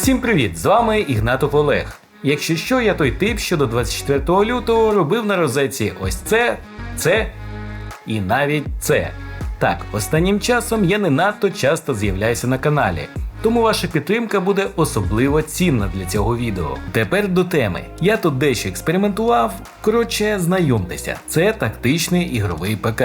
Всім привіт! З вами Ігнатов Олег. Якщо що, я той тип, що до 24 лютого робив на розетці ось це, це і навіть це. Так, останнім часом я не надто часто з'являюся на каналі. Тому ваша підтримка буде особливо цінна для цього відео. Тепер до теми. Я тут дещо експериментував. Коротше, знайомтеся, це тактичний ігровий ПК.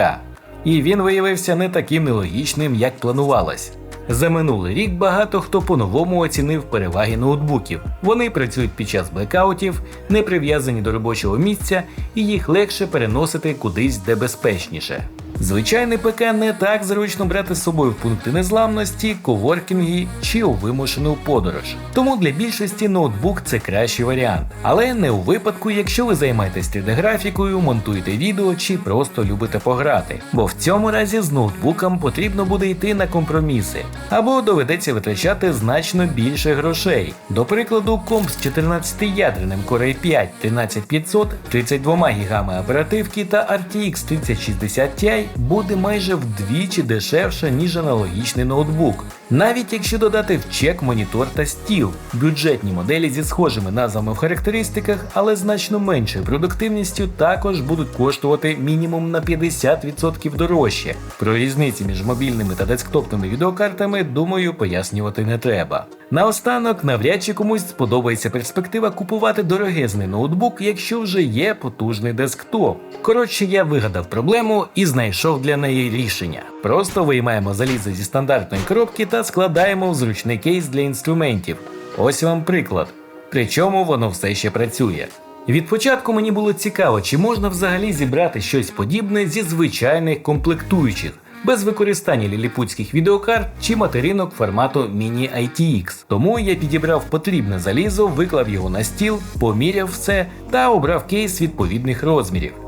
І він виявився не таким нелогічним, як планувалось. За минулий рік багато хто по-новому оцінив переваги ноутбуків. Вони працюють під час блекаутів, не прив'язані до робочого місця, і їх легше переносити кудись де безпечніше. Звичайний ПК не так зручно брати з собою в пункти незламності, коворкінги чи у вимушену подорож. Тому для більшості ноутбук це кращий варіант. Але не у випадку, якщо ви займаєтесь 3D-графікою, монтуєте відео чи просто любите пограти. Бо в цьому разі з ноутбуком потрібно буде йти на компроміси, або доведеться витрачати значно більше грошей. До прикладу, комп з 14-ядерним Core i5 13500, 32 ГБ оперативки та RTX 3060 Ti буде майже вдвічі дешевше, ніж аналогічний ноутбук. Навіть якщо додати в чек монітор та стіл, бюджетні моделі зі схожими назвами в характеристиках, але значно меншою продуктивністю, також будуть коштувати мінімум на 50% дорожче. Про різниці між мобільними та десктопними відеокартами, думаю, пояснювати не треба. Наостанок, навряд чи комусь сподобається перспектива купувати дорогезний ноутбук, якщо вже є потужний десктоп. Коротше, я вигадав проблему і знайшов для неї рішення. Просто виймаємо залізо зі стандартної коробки та складаємо в зручний кейс для інструментів. Ось вам приклад. Причому воно все ще працює. Від початку мені було цікаво, чи можна взагалі зібрати щось подібне зі звичайних комплектуючих, без використання ліліпутських відеокарт чи материнок формату Mini ITX. Тому я підібрав потрібне залізо, виклав його на стіл, поміряв все та обрав кейс відповідних розмірів.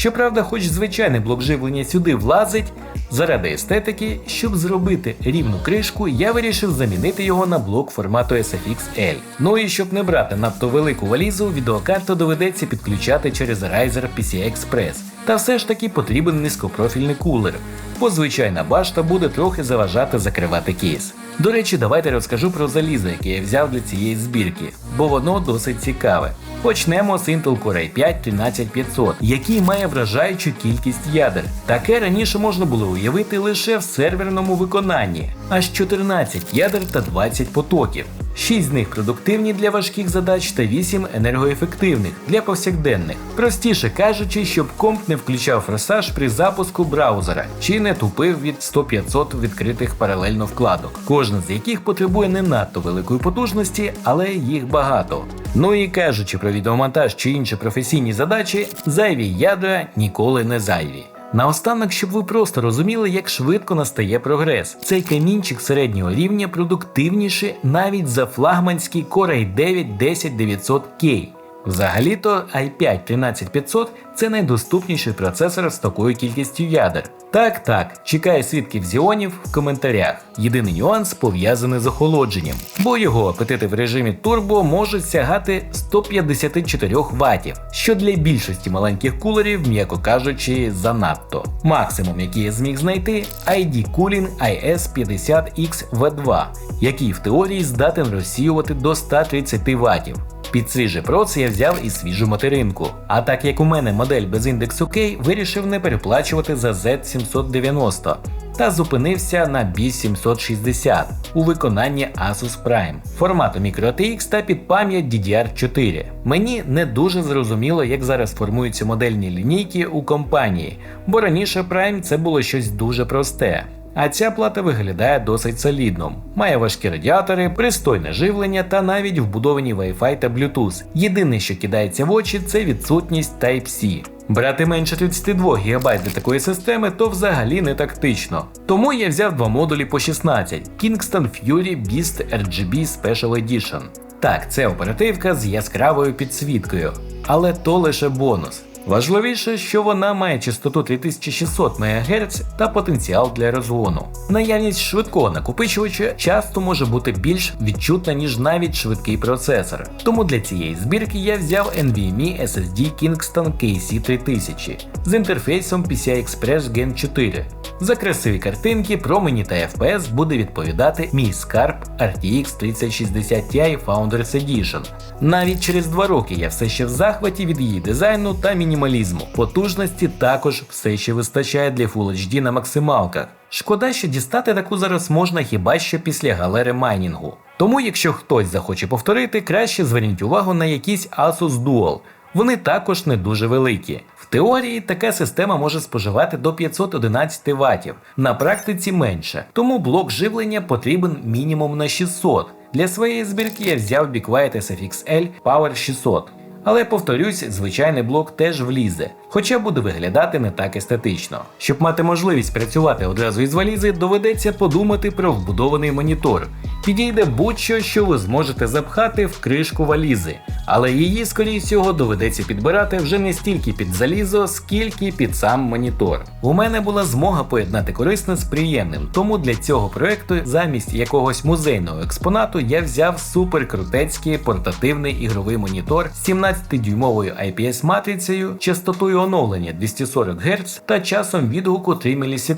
Щоправда, хоч звичайний блок живлення сюди влазить, заради естетики, щоб зробити рівну кришку, я вирішив замінити його на блок формату SFX L. Ну і щоб не брати надто велику валізу, відеокарту доведеться підключати через Riser PCI Express. Та все ж таки потрібен низькопрофільний кулер, бо звичайна башта буде трохи заважати закривати кейс. До речі, давайте розкажу про залізо, яке я взяв для цієї збірки, бо воно досить цікаве. Почнемо з Intel Core i5 13500, який має вражаючу кількість ядер. Таке раніше можна було уявити лише в серверному виконанні, аж 14 ядер та 20 потоків. 6 з них продуктивні для важких задач та 8 енергоефективних для повсякденних. Простіше кажучи, щоб комп не включав форсаж при запуску браузера чи не тупив від 100-500 відкритих паралельно вкладок, кожна з яких потребує не надто великої потужності, але їх багато. Ну і кажучи про відеомонтаж чи інші професійні задачі, зайві ядра ніколи не зайві. Наостанок, щоб ви просто розуміли, як швидко настає прогрес. Цей камінчик середнього рівня продуктивніший навіть за флагманський Core i9 10900K. Взагалі-то i5 13500 це найдоступніший процесор з такою кількістю ядер. Так, так, чекаю свідків зіонів в коментарях. Єдиний нюанс пов'язаний з охолодженням, бо його апетити в режимі турбо можуть сягати 154 Вт, що для більшості маленьких кулерів, м'яко кажучи, занадто. Максимум, який я зміг знайти, ID Cooling IS50X V2, який в теорії здатен розсіювати до 130 Вт. Під цей же проц я взяв і свіжу материнку. А так як у мене модель без індексу K, вирішив не переплачувати за Z790 та зупинився на B760 у виконанні Asus Prime формату MicroTX та під пам'ять DDR4. Мені не дуже зрозуміло, як зараз формуються модельні лінійки у компанії, бо раніше Prime це було щось дуже просте. А ця плата виглядає досить солідно. Має важкі радіатори, пристойне живлення та навіть вбудовані Wi-Fi та Bluetooth. Єдине, що кидається в очі, це відсутність Type-C. Брати менше 32 ГБ для такої системи то взагалі не тактично. Тому я взяв два модулі по 16 Kingston Fury Beast RGB Special Edition. Так, це оперативка з яскравою підсвіткою, але то лише бонус. Важливіше, що вона має частоту 3600 МГц та потенціал для розгону. Наявність швидкого накопичувача часто може бути більш відчутна, ніж навіть швидкий процесор. Тому для цієї збірки я взяв NVMe SSD Kingston KC3000 з інтерфейсом PCI Express Gen 4. За красиві картинки, промені та FPS буде відповідати мій скарб RTX 3060 Ti Founders Edition. Навіть через два роки я все ще в захваті від її дизайну та мінімалізму. Потужності також все ще вистачає для Full HD на максималках. Шкода, що дістати таку зараз можна хіба що після галери майнінгу. Тому, якщо хтось захоче повторити, краще зверніть увагу на якийсь Asus Dual. Вони також не дуже великі. В теорії така система може споживати до 511 Вт, на практиці менше, тому блок живлення потрібен мінімум на 600. Для своєї збірки я взяв BeQuiet SFX L Power 600. Але повторюсь, звичайний блок теж влізе, хоча буде виглядати не так естетично. Щоб мати можливість працювати одразу із валізи, доведеться подумати про вбудований монітор. Підійде будь-що, що ви зможете запхати в кришку валізи, але її, скоріше всього, доведеться підбирати вже не стільки під залізо, скільки під сам монітор. У мене була змога поєднати корисне з приємним, тому для цього проекту замість якогось музейного експонату я взяв суперкрутецький портативний ігровий монітор 17 12-дюймовою IPS-матрицею, частотою оновлення 240 Гц та часом відгуку 3 мс.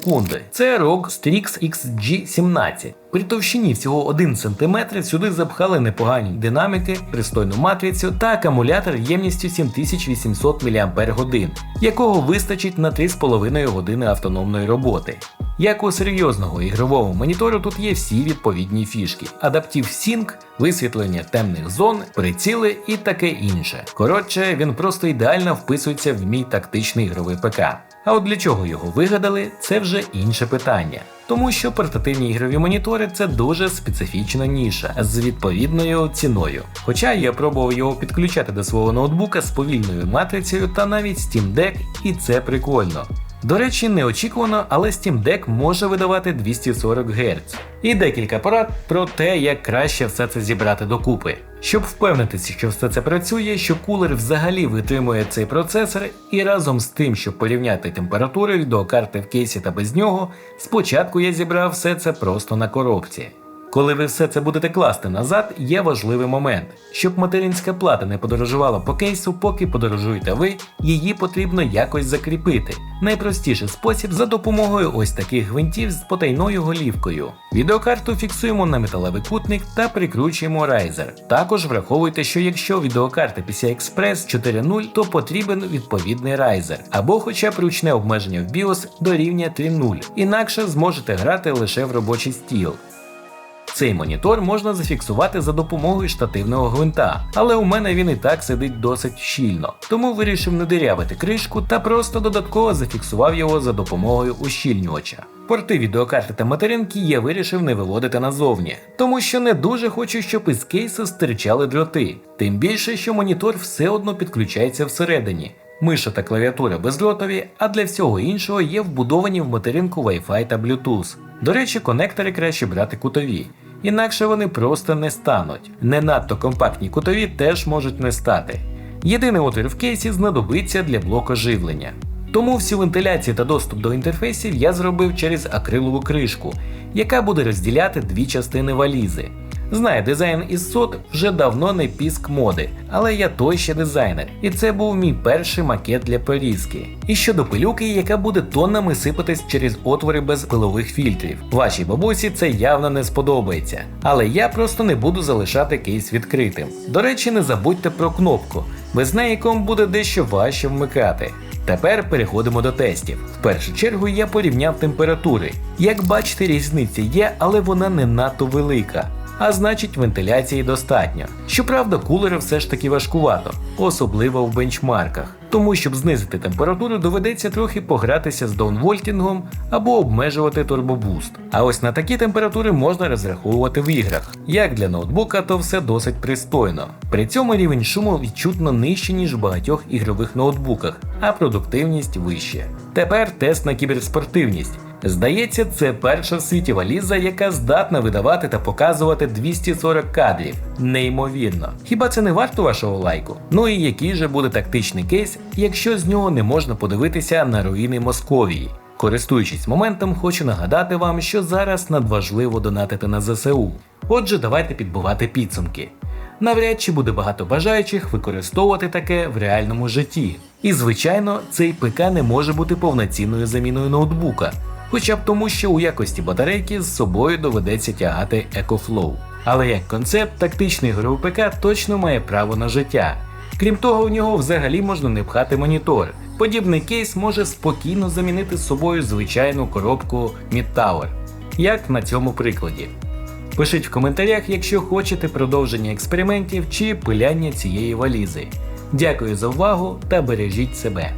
Це ROG Strix XG17. При товщині всього 1 см сюди запхали непогані динаміки, пристойну матрицю та акумулятор ємністю 7800 мАч, якого вистачить на 3,5 години автономної роботи. Як у серйозного ігрового монітору тут є всі відповідні фішки: адаптив Sync, висвітлення темних зон, приціли і таке інше. Коротше, він просто ідеально вписується в мій тактичний ігровий ПК. А от для чого його вигадали, це вже інше питання. Тому що портативні ігрові монітори це дуже специфічна ніша з відповідною ціною. Хоча я пробував його підключати до свого ноутбука з повільною матрицею та навіть Steam Deck, і це прикольно. До речі, неочікувано, але Steam Deck може видавати 240 Гц. І декілька порад про те, як краще все це зібрати докупи. Щоб впевнитися, що все це працює, що кулер взагалі витримує цей процесор, і разом з тим, щоб порівняти температури відеокарти в кейсі та без нього, спочатку я зібрав все це просто на коробці. Коли ви все це будете класти назад, є важливий момент. Щоб материнська плата не подорожувала по кейсу, поки подорожуєте ви, її потрібно якось закріпити. Найпростіший спосіб за допомогою ось таких гвинтів з потайною голівкою. Відеокарту фіксуємо на металевий кутник та прикручуємо райзер. Також враховуйте, що якщо відеокарта PCI Express 4.0, то потрібен відповідний райзер, або хоча б ручне обмеження в BIOS до рівня 3.0, інакше зможете грати лише в робочий стіл. Цей монітор можна зафіксувати за допомогою штативного гвинта, але у мене він і так сидить досить щільно, тому вирішив не дирявити кришку та просто додатково зафіксував його за допомогою ущільнювача. Порти відеокарти та материнки я вирішив не виводити назовні, тому що не дуже хочу, щоб із кейсу стирчали дроти, тим більше, що монітор все одно підключається всередині. Миша та клавіатура бездротові, а для всього іншого є вбудовані в материнку Wi-Fi та Bluetooth. До речі, конектори краще брати кутові, інакше вони просто не стануть. Не надто компактні кутові теж можуть не стати. Єдиний отвір в кейсі знадобиться для блоку живлення. Тому всю вентиляцію та доступ до інтерфейсів я зробив через акрилову кришку, яка буде розділяти дві частини валізи. Знаю, дизайн із сот вже давно не піск моди, але я той ще дизайнер, і це був мій перший макет для порізки. І щодо пилюки, яка буде тоннами сипатись через отвори без пилових фільтрів. Вашій бабусі це явно не сподобається. Але я просто не буду залишати кейс відкритим. До речі, не забудьте про кнопку, без неї ком буде дещо важче вмикати. Тепер переходимо до тестів. В першу чергу я порівняв температури. Як бачите, різниця є, але вона не надто велика а значить вентиляції достатньо. Щоправда, кулери все ж таки важкувато, особливо в бенчмарках. Тому, щоб знизити температуру, доведеться трохи погратися з даунвольтінгом або обмежувати турбобуст. А ось на такі температури можна розраховувати в іграх. Як для ноутбука, то все досить пристойно. При цьому рівень шуму відчутно нижче, ніж в багатьох ігрових ноутбуках, а продуктивність вища. Тепер тест на кіберспортивність. Здається, це перша в світі валіза, яка здатна видавати та показувати 240 кадрів. Неймовірно. Хіба це не варто вашого лайку? Ну і який же буде тактичний кейс, якщо з нього не можна подивитися на руїни Московії? Користуючись моментом, хочу нагадати вам, що зараз надважливо донатити на ЗСУ. Отже, давайте підбивати підсумки. Навряд чи буде багато бажаючих використовувати таке в реальному житті. І звичайно, цей ПК не може бути повноцінною заміною ноутбука, хоча б тому, що у якості батарейки з собою доведеться тягати EcoFlow. Але як концепт, тактичний ПК точно має право на життя. Крім того, у нього взагалі можна не пхати монітор. Подібний кейс може спокійно замінити з собою звичайну коробку Mid-Tower, як на цьому прикладі. Пишіть в коментарях, якщо хочете продовження експериментів чи пиляння цієї валізи. Дякую за увагу та бережіть себе.